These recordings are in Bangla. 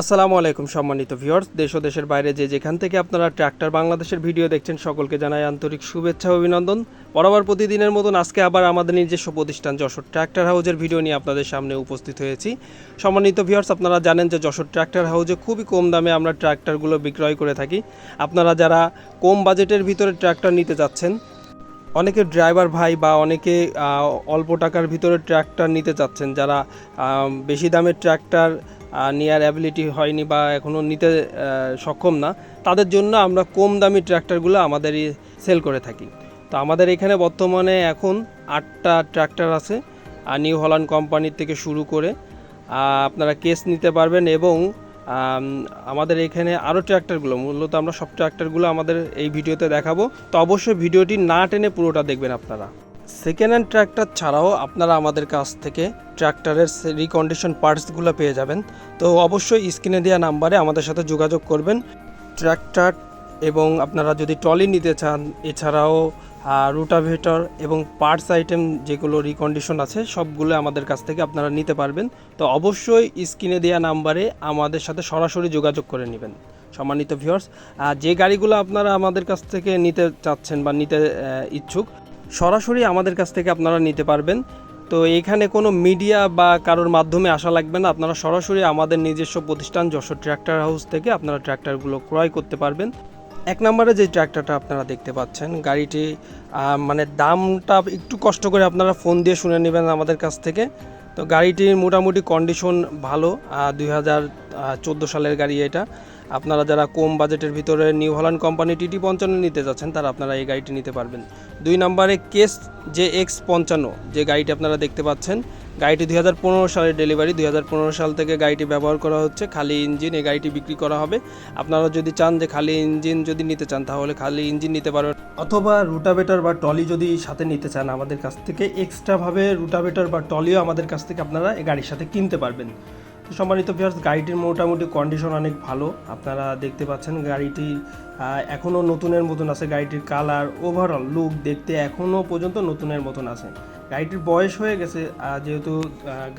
আসসালামু আলাইকুম সম্মানিত ভিউয়ার্স, দেশ ও দেশের বাইরে যে যেখান থেকে আপনারা ট্র্যাক্টর বাংলাদেশের ভিডিও দেখছেন, সকলকে জানাই আন্তরিক শুভেচ্ছা অভিনন্দন। বরাবর প্রতিদিনের মতন আজকে আবার আমাদের নিজস্ব প্রতিষ্ঠান যশোর ট্র্যাক্টর হাউজের ভিডিও নিয়ে আপনাদের সামনে উপস্থিত হয়েছি। সম্মানিত ভিউয়ার্স, আপনারা জানেন যে যশোর ট্র্যাক্টর হাউজে খুবই কম দামে আমরা ট্র্যাক্টরগুলো বিক্রয় করে থাকি। আপনারা যারা কম বাজেটের ভিতরে ট্র্যাক্টর নিতে যাচ্ছেন, অনেকে ড্রাইভার ভাই বা অনেকে অল্প টাকার ভিতরে ট্র্যাক্টর নিতে চাচ্ছেন যারা বেশি দামের ট্র্যাক্টর নেওয়ার অ্যাবিলিটি হয়নি বা এখনও নিতে সক্ষম না, তাদের জন্য আমরা কম দামি ট্র্যাক্টরগুলো আমাদেরই সেল করে থাকি। তো আমাদের এখানে বর্তমানে এখন আটটা ট্র্যাক্টর আছে আর নিউ হল্যান্ড কোম্পানির থেকে শুরু করে আপনারা কেস নিতে পারবেন এবং আমাদের এখানে আরও ট্র্যাক্টরগুলো মূলত আমরা সব ট্র্যাক্টরগুলো আমাদের এই ভিডিওতে দেখাবো। তো অবশ্যই ভিডিওটি না টেনে পুরোটা দেখবেন আপনারা। সেকেন্ড হ্যান্ড ট্র্যাক্টর ছাড়াও আপনারা আমাদের কাছ থেকে ট্র্যাক্টরের রিকন্ডিশন পার্টসগুলো পেয়ে যাবেন। তো অবশ্যই স্ক্রিনে দেওয়া নাম্বারে আমাদের সাথে যোগাযোগ করবেন। ট্র্যাক্টর এবং আপনারা যদি ট্রলি নিতে চান, এছাড়াও রুটাভেটর এবং পার্টস আইটেম যেগুলো রিকন্ডিশন আছে, সবগুলো আমাদের কাছ থেকে আপনারা নিতে পারবেন। তো অবশ্যই স্ক্রিনে দেওয়া নাম্বারে আমাদের সাথে সরাসরি যোগাযোগ করে নেবেন। সম্মানিত ভিউয়ার্স যে গাড়িগুলো আপনারা আমাদের কাছ থেকে নিতে চাচ্ছেন বা নিতে ইচ্ছুক সরাসরি আমাদের কাছ থেকে আপনারা নিতে পারবেন। তো এখানে কোনো মিডিয়া বা কারোর মাধ্যমে আসা লাগবে না। আপনারা সরাসরি আমাদের নিজস্ব প্রতিষ্ঠান যশোর ট্র্যাক্টর হাউস থেকে আপনারা ট্র্যাক্টরগুলো ক্রয় করতে পারবেন। এক নম্বরে যে ট্র্যাক্টরটা আপনারা দেখতে পাচ্ছেন, গাড়িটি মানে দামটা একটু কষ্ট করে আপনারা ফোন দিয়ে শুনে নেবেন আমাদের কাছ থেকে। তো গাড়িটির মোটামুটি কন্ডিশন ভালো দুই হাজার চোদ্দ সালের গাড়ি এটা। আপনারা যারা কম বাজেটের ভিতরে নিউ হল্যান্ড কোম্পানি টিটি পঞ্চান্ন নিতে যাচ্ছেন, তারা আপনারা এই গাড়িটি নিতে পারবেন। দুই নম্বরে কেস জে এক্স পঞ্চান্ন, যে গাড়িটি আপনারা দেখতে পাচ্ছেন গাড়িটি দুই হাজার পনেরো সালের ডেলিভারি, দুই হাজার পনেরো সাল থেকে গাড়িটি ব্যবহার করা হচ্ছে, খালি ইঞ্জিন এই গাড়িটি বিক্রি করা হবে। আপনারা যদি চান যে খালি ইঞ্জিন যদি নিতে চান, তাহলে খালি ইঞ্জিন নিতে পারবেন অথবা রুটাভেটার বা টলি যদি সাথে নিতে চান আমাদের কাছ থেকে, এক্সট্রাভাবে রুটাভেটার বা টলিও আমাদের কাছ থেকে আপনারা এই গাড়ির সাথে কিনতে পারবেন। সম্মানিত ভিউয়ার্স গাড়িটির মোটামুটি কন্ডিশন অনেক ভালো। আপনারা দেখতে পাচ্ছেন গাড়িটি এখনও নতুনের মতন আছে। গাড়িটির কালার ওভারঅল লুক দেখতে এখনও পর্যন্ত নতুনের মতন আছে। গাড়িটির বয়স হয়ে গেছে যেহেতু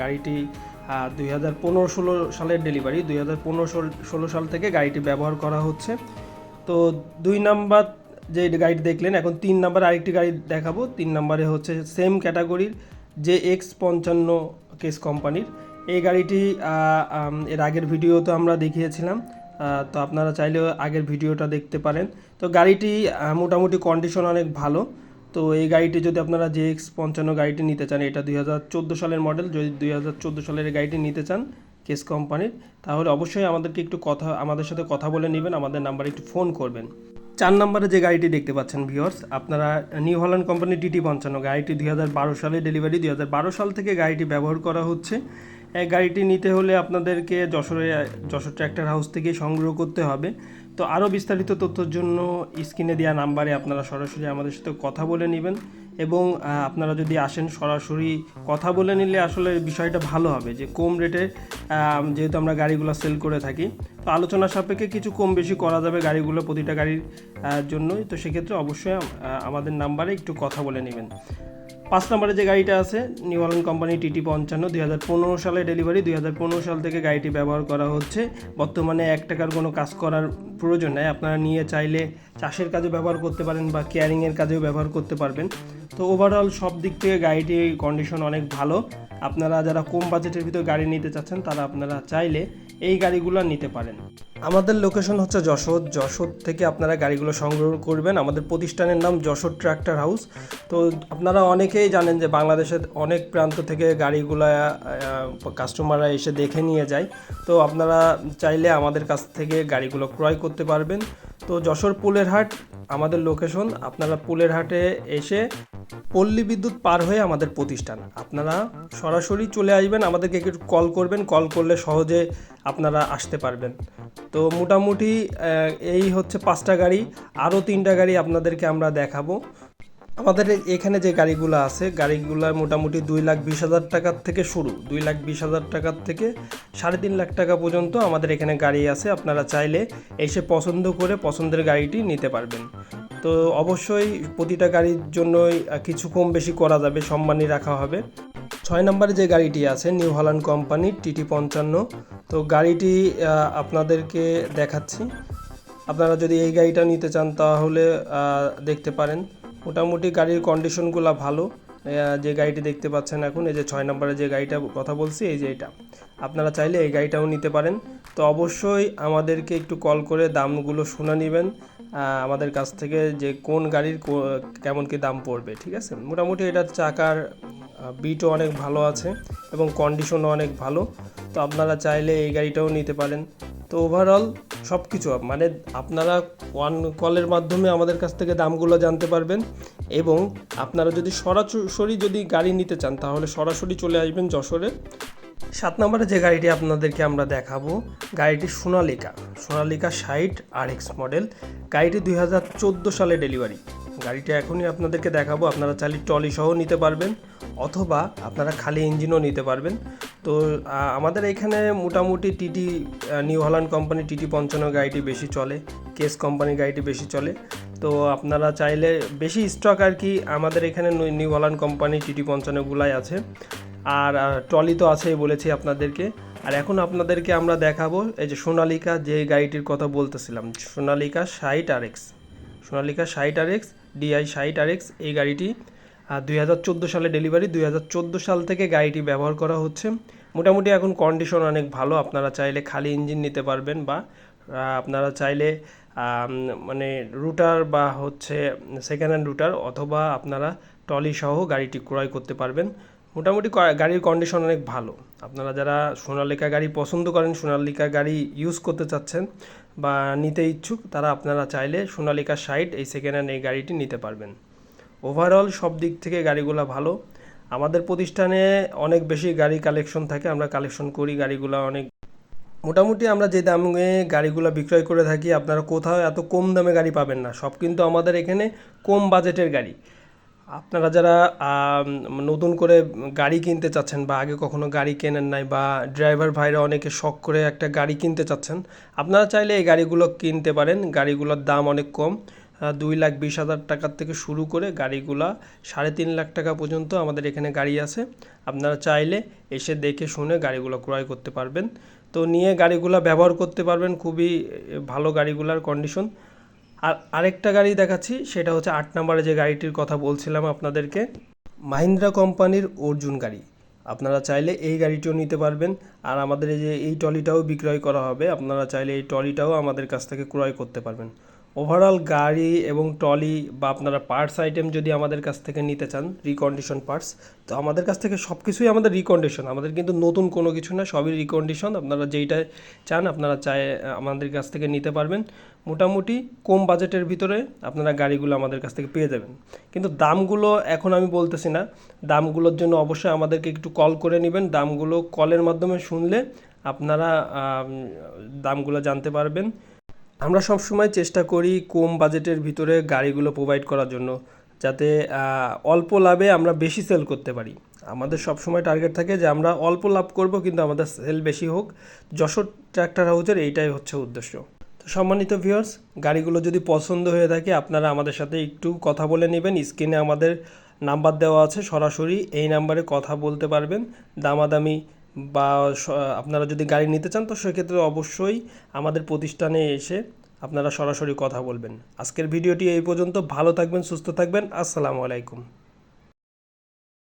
গাড়িটি দুই হাজার পনেরো ষোলো সালের ডেলিভারি, দুই হাজার পনেরো ষোলো সাল থেকে গাড়িটি ব্যবহার করা হচ্ছে। তো দুই নাম্বার যে গাড়ি দেখলেন, এখন তিন নাম্বার আরেকটি গাড়ি দেখাবো। তিন নাম্বারে হচ্ছে সেম ক্যাটাগরির যে এক্স পঞ্চান্ন কেস কোম্পানির এই গাড়িটি এর আগের ভিডিও তো আমরা দেখিয়েছিলাম তো আপনারা চাইলেও আগের ভিডিওটা দেখতে পারেন। তো গাড়িটি মোটামুটি কন্ডিশন অনেক ভালো। তো এই গাড়িটি যদি আপনারা জে এক্স পঞ্চান্ন গাড়িটি নিতে চান, এটা দুই হাজার চোদ্দ সালের মডেল যদি দুই হাজার চোদ্দ সালের গাড়িটি নিতে চান কেস কোম্পানির তাহলে অবশ্যই আমাদেরকে একটু কথা, আমাদের সাথে কথা বলে নেবেন, আমাদের নাম্বারে একটু ফোন করবেন। চার নম্বরে যে গাড়িটি দেখতে পাচ্ছেন ভিওর্স আপনারা নিউ হল্যান্ড কোম্পানি টিটি পঞ্চান্ন, গাড়িটি দুই হাজার বারো সালে ডেলিভারি দুই হাজার বারো সাল থেকে গাড়িটি ব্যবহার করা হচ্ছে। এই গাড়িটি নিতে হলে আপনাদেরকে যশোরে, যশোর ট্র্যাক্টর হাউস থেকে সংগ্রহ করতে হবে। তো আরও বিস্তারিত তথ্যের জন্য স্ক্রিনে দেওয়া নাম্বারে আপনারা সরাসরি আমাদের সাথে কথা বলে নেবেন এবং আপনারা যদি আসেন সরাসরি কথা বলে নিলে আসলে বিষয়টা ভালো হবে যে কম রেটে যেহেতু আমরা গাড়িগুলো সেল করে থাকি, তো আলোচনা সাপেক্ষে কিছু কম বেশি করা যাবে গাড়িগুলো প্রতিটা গাড়ির জন্যই। তো সেক্ষেত্রে অবশ্যই আমাদের নাম্বারে একটু কথা বলে নেবেন। পাঁচ নম্বরে যে গাড়িটা আছে নিউ হল্যান্ড কোম্পানি টিটি পঞ্চান্ন, দুই হাজার পনেরো সালে ডেলিভারি দুই হাজার পনেরো সাল থেকে গাড়িটি ব্যবহার করা হচ্ছে। বর্তমানে এক টাকার কোনো কাজ করার প্রয়োজন নেই। আপনারা নিয়ে চাইলে চাষের কাজে ব্যবহার করতে পারেন বা কেয়ারিংয়ের কাজেও ব্যবহার করতে পারবেন। তো ওভারঅল সব দিক থেকে গাড়িটির কন্ডিশন অনেক ভালো। আপনারা যারা কম বাজেটের ভিতর গাড়ি নিতে চাচ্ছেন, তারা আপনারা চাইলে এই গাড়িগুলো নিতে পারেন। আমাদের লোকেশন হচ্ছে যশোর। যশোর থেকে আপনারা গাড়িগুলো সংগ্রহ করবেন। আমাদের প্রতিষ্ঠানের নাম যশোর ট্র্যাক্টর হাউস তো আপনারা অনেকেই জানেন যে বাংলাদেশের অনেক প্রান্ত থেকে গাড়িগুলো কাস্টমাররা এসে দেখে নিয়ে যায়। তো আপনারা চাইলে আমাদের কাছ থেকে গাড়িগুলো ক্রয় করতে পারবেন। তো যশোর পুলের হাট, আমাদের লোকেশন আপনারা পুলের হাটে এসে পল্লী বিদ্যুৎ পার হয়ে আমাদের প্রতিষ্ঠান। আপনারা সরাসরি চলে আসবেন, আমাদেরকে একটু কল করবেন, কল করলে সহজে আপনারা আসতে পারবেন। তো মোটামুটি এই হচ্ছে পাঁচটা গাড়ি, আরও তিনটা গাড়ি আপনাদেরকে আমরা দেখাবো। আমাদের এখানে যে গাড়িগুলো আছে, গাড়িগুলো মোটামুটি দুই লাখ বিশ হাজার টাকার থেকে শুরু। দুই লাখ বিশ হাজার টাকার থেকে সাড়ে তিন লাখ টাকা পর্যন্ত আমাদের এখানে গাড়ি আছে, আপনারা চাইলে এসে পছন্দ করে পছন্দের গাড়িটি নিতে পারবেন। তো অবশ্যই প্রতিটা গাড়ির জন্যই কিছু কম বেশি করা যাবে, সম্মানই রাখা হবে। ছয় নম্বরে যে গাড়িটি আছে, নিউ হল্যান্ড কোম্পানি টিটি পঞ্চান্ন। তো গাড়িটি আপনাদেরকে দেখাচ্ছি। আপনারা যদি এই গাড়িটা নিতে চান, তাহলে দেখতে পারেন। মোটামুটি গাড়ির কন্ডিশনগুলো ভালো। যে গাড়িটি দেখতে পাচ্ছেন এখন, এই যে ছয় নম্বরে যে গাড়িটা কথা বলছি, এই যে এটা। আপনারা চাইলে এই গাড়িটাও নিতে পারেন। তো অবশ্যই আমাদেরকে একটু কল করে দামগুলো শুনে নেবেন আমাদের কাছ থেকে যে কোন গাড়ির কেমন কি দাম পড়বে, ঠিক আছে? মোটামুটি এটার চাকার বিটও অনেক ভালো আছে এবং কন্ডিশনও অনেক ভালো। তো আপনারা চাইলে এই গাড়িটাও নিতে পারেন। তো ওভারঅল সব কিছু মানে আপনারা ওয়ান কলের মাধ্যমে আমাদের কাছ থেকে দামগুলো জানতে পারবেন এবং আপনারা যদি সরাসরি যদি গাড়ি নিতে চান, তাহলে সরাসরি চলে আসবেন যশোরে। সাত নম্বরে যে গাড়িটি আপনাদেরকে আমরা দেখাবো, গাড়িটি সোনালিকা। সোনালিকা ষাট আর এক্স মডেল গাড়িটি দুই হাজার চোদ্দ সালে ডেলিভারি গাড়িটা এখনই আপনাদেরকে দেখাবো, আপনারা চাইলে ট্রলি সহ নিতে পারবেন, অথবা আপনারা খালি ইঞ্জিনও নিতে পারবেন। তো আমাদের এখানে মোটামুটি TT New Holland company TT পঞ্চান্ন গাড়িটি বেশি চলে কেস কোম্পানি গাড়িটি বেশি চলে। তো, আপনারা চাইলে বেশি স্টক আর কি আমাদের এখানে নিউ হল্যান্ড কোম্পানি টিটি পঞ্চান্নগুলাই আছে। আর ট্রলি তো আছেই বলেছি আপনাদেরকে। আর এখন আপনাদেরকে আমরা দেখাবো এই যে সোনালিকা যে গাড়িটির কথা বলতেছিলাম। সোনালিকা ষাট আর এক্স সোনালিকা ষাট আর এক্স ডিআই ষাট আর এক্স এই গাড়িটি দুই হাজার চোদ্দ সালে ডেলিভারি দুই হাজার চোদ্দ সাল থেকে গাড়িটি ব্যবহার করা হচ্ছে। মোটামুটি এখন কন্ডিশন অনেক ভালো, আপনারা চাইলে খালি ইঞ্জিন নিতে পারবেন বা আপনারা চাইলে মানে রুটার বা হচ্ছে সেকেন্ড হ্যান্ড রুটার অথবা আপনারা ট্রলি সহ গাড়িটি ক্রয় করতে পারবেন। মোটামুটি গাড়ির কন্ডিশন অনেক ভালো। আপনারা যারা সোনালিকা গাড়ি পছন্দ করেন, সোনালিকা গাড়ি ইউজ করতে চাচ্ছেন বা নিতে ইচ্ছুক, তারা আপনারা চাইলে সোনালিকা সাইট এই সেকেন্ড হ্যান্ড এই গাড়িটি নিতে পারবেন। ওভারঅল সব দিক থেকে গাড়িগুলো ভালো। আমাদের প্রতিষ্ঠানে অনেক বেশি গাড়ি কালেকশন থাকে, আমরা কালেকশন করি গাড়িগুলো অনেক। মোটামুটি আমরা যে দামে গাড়িগুলো বিক্রয় করে থাকি, আপনারা কোথাও এত কম দামে গাড়ি পাবেন না। সব কিন্তু আমাদের এখানে কম বাজেটের গাড়ি। আপনারা যারা নতুন করে গাড়ি কিনতে চাচ্ছেন বা আগে কখনো গাড়ি কেনেন নাই বা ড্রাইভার ভাইরা অনেকে শখ করে একটা গাড়ি কিনতে চাচ্ছেন, আপনারা চাইলে এই গাড়িগুলো কিনতে পারেন। গাড়িগুলোর দাম অনেক কম। দুই লাখ বিশ হাজার টাকার থেকে শুরু করে গাড়িগুলা সাড়ে তিন লাখ টাকা পর্যন্ত আমাদের এখানে গাড়ি আছে। আপনারা চাইলে এসে দেখে শুনে গাড়িগুলো ক্রয় করতে পারবেন। তো নিয়ে গাড়িগুলো ব্যবহার করতে পারবেন। খুবই ভালো গাড়িগুলোর কন্ডিশন আর আরেকটা গাড়ি দেখাচ্ছি, সেটা হচ্ছে আট নম্বরে যে গাড়িটির কথা বলছিলাম আপনাদেরকে, মাহিন্দ্রা কোম্পানির অর্জুন গাড়ি। আপনারা চাইলে এই গাড়িটিও নিতে পারবেন, আর আমাদের এই যে এই ট্রলিটাও বিক্রয় করা হবে, আপনারা চাইলে এই ট্রলিটাও আমাদের কাছ থেকে ক্রয় করতে পারবেন। ওভারঅল গাড়ি এবং ট্রলি বা আপনারা পার্টস আইটেম যদি আমাদের কাছ থেকে নিতে চান রিকন্ডিশন পার্টস তো আমাদের কাছ থেকে সব কিছুই আমাদের রিকন্ডিশন আমাদের কিন্তু নতুন কোনো কিছু না, সবই রিকন্ডিশন আপনারা যেইটা চান আপনারা চাই আমাদের কাছ থেকে নিতে পারবেন। মোটামুটি কম বাজেটের ভিতরে আপনারা গাড়িগুলো আমাদের কাছ থেকে পেয়ে যাবেন। কিন্তু দামগুলো এখন আমি বলতেছি না, দামগুলোর জন্য অবশ্যই আমাদেরকে একটু কল করে নেবেন। দামগুলো কলের মাধ্যমে শুনলে আপনারা দামগুলো জানতে পারবেন। আমরা সবসময় চেষ্টা করি কম বাজেটের ভিতরে গাড়িগুলো প্রোভাইড করার জন্য, যাতে অল্প লাভে আমরা বেশি সেল করতে পারি। আমাদের সবসময় টার্গেট থাকে যে আমরা অল্প লাভ করব, কিন্তু আমাদের সেল বেশি হোক। যশোর ট্র্যাক্টর হাউজের এইটাই হচ্ছে উদ্দেশ্য। তো সম্মানিত ভিউয়ার্স গাড়িগুলো যদি পছন্দ হয়ে থাকে, আপনারা আমাদের সাথে একটু কথা বলে নেবেন। স্ক্রিনে আমাদের নাম্বার দেওয়া আছে, সরাসরি এই নাম্বারে কথা বলতে পারবেন। দামাদামি বা আপনারা যদি গাড়ি নিতে চান, তো সেক্ষেত্রে অবশ্যই আমাদের প্রতিষ্ঠানে এসে আপনারা সরাসরি কথা বলবেন। আজকের ভিডিওটি এই পর্যন্ত। ভালো থাকবেন, সুস্থ থাকবেন। আসসালামু আলাইকুম।